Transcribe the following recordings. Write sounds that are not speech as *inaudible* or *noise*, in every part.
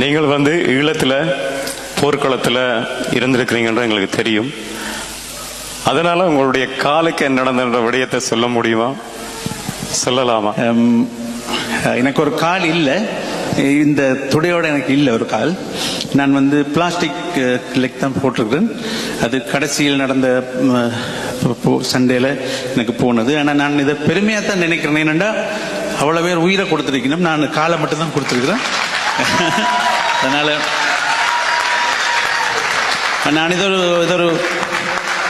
நீங்கள் வந்து ஈழத்தில் போர்க்களத்தில் இருந்திருக்கிறீங்கன்ற எங்களுக்கு தெரியும். அதனால உங்களுடைய காலுக்கு என்ன நடந்த விடயத்தை சொல்ல முடியுமா? சொல்லலாமா? எனக்கு ஒரு கால் இல்லை. இந்த துடையோட எனக்கு இல்லை ஒரு கால். நான் வந்து பிளாஸ்டிக் லெக் தான் போட்டிருக்கிறேன். அது கடைசியில் நடந்த சண்டேல எனக்கு போனது. ஆனால் நான் இதை பெருமையாக தான் நினைக்கிறேன். என்னென்னா அவ்வளோ பேர் உயிரை கொடுத்துருக்கணும். நான் காலை மட்டும் தான் கொடுத்துருக்குறேன். *laughs* அதனால நான் இது ஒரு இது ஒரு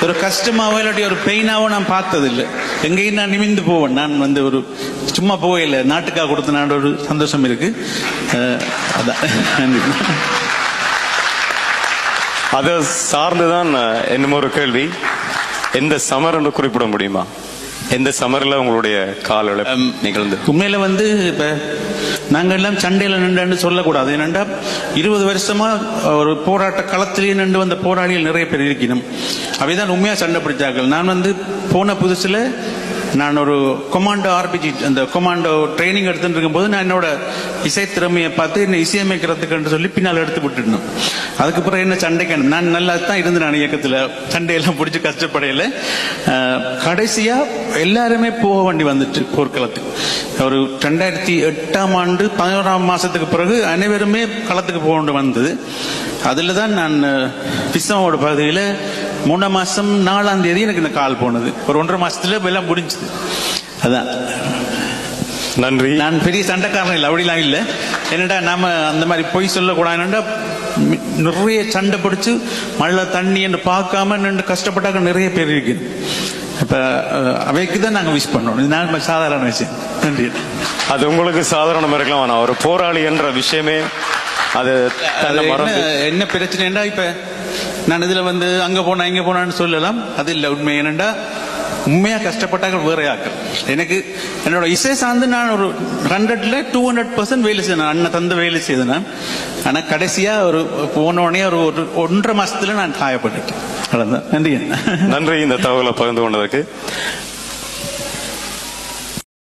ஒரு கஷ்டமாவோ இல்லாட்டி ஒரு பெயினாவோ நான் பார்த்ததில்லை. எங்கேயும் நான் நிமிந்து போவேன். நான் வந்து ஒரு சும்மா போகல நாட்டுக்காக கொடுத்த நான் ஒரு சந்தோஷம் இருக்கு. அதான். நன்றி. அதை சார்ந்துதான் என்னமோ ஒரு கேள்வி. எந்த சமர் என்று குறிப்பிட முடியுமா? எந்த சமரில் உங்களுடைய கால் இழப்பு நிகழ்ந்து? உண்மையில வந்து இப்ப நாங்க எல்லாம் சண்டையில நின்று சொல்லக்கூடாது. ஏனென்றா இருபது வருஷமா ஒரு போராட்ட களத்திலேயே நின்று வந்த போராளிகள் நிறைய பேர் இருக்கணும் அவைதான் உண்மையா சண்டை பிடிச்சார்கள். நான் வந்து போன புதுசுல நான் ஒரு கொமாண்டோ ஆர்பிஜி அந்த கொமாண்டோ ட்ரைனிங் எடுத்துட்டு இருக்கும்போது நான் என்னோட இசை திறமையை பார்த்து என்னை இசையமைக்கிறதுக்குன்னு சொல்லி பின்னால் எடுத்து விட்டுடணும் அதுக்கு பிறகு என்ன சண்டைக்கு நான் நல்லா தான் இருந்து நான் இயக்கத்தில். சண்டையெல்லாம் பிடிச்சி கஷ்டப்படையில. கடைசியாக கடைசியா எல்லாருமே போக வேண்டி வந்துட்டு போர்க்களத்துக்கு. ஒரு ரெண்டாயிரத்தி எட்டாம் ஆண்டு பதினோராம் மாசத்துக்கு பிறகு அனைவருமே களத்துக்கு போக வேண்டி வந்தது. அதில் தான் நான் பிஸ்மாவோட பகுதியில் மூணாம் மாசம் நாலாம் தேதி எனக்கு இந்த கால் போனது. ஒரு ஒன்றரை மாசத்துல எல்லாம் முடிஞ்சது. அதான். நன்றி. நான் பெரிய சண்டைக்காரன் இல்லை அப்படிலாம் இல்லை. என்னடா நாம அந்த மாதிரி பொய் சொல்லக்கூடாதுன்னா நிறைய சண்டை பிடிச்சு மழை தண்ணி என்று பார்க்காம நின்று கஷ்டப்பட்டாக்க நிறைய பேர் இருக்கு இப்ப அவைக்கு தான் நாங்க விஷ் பண்ணோம். இது நான் சாதாரண விஷயம். நன்றி. அது உங்களுக்கு சாதாரணமா இருக்கலாம். ஆனா ஒரு போராளி என்ற விஷயமே அது என்ன பிரச்சனைடா இப்ப நான் இதுல வந்து அங்க போனா இங்க போனான்னு சொல்லலாம். அது இல்ல உண்மை என்னண்டா உண்மையா கஷ்டப்பட்டாங்க வேற ஆக்கள் எனக்கு என்னோட இசை சார்ந்து நான் ஒரு ஹண்ட்ரட்ல டூ ஹண்ட்ரட் பர்சன்ட் வேலை செய்தேன். அண்ணன் தந்த வேலை செய்தேன் நான். ஆனா கடைசியா ஒரு போன உடனே ஒரு ஒரு ஒன்றரை மாசத்துல நான் காயப்பட்டுட்டேன். நன்றி நன்றி இந்த தகவலை பகிர்ந்து கொண்டதற்கு.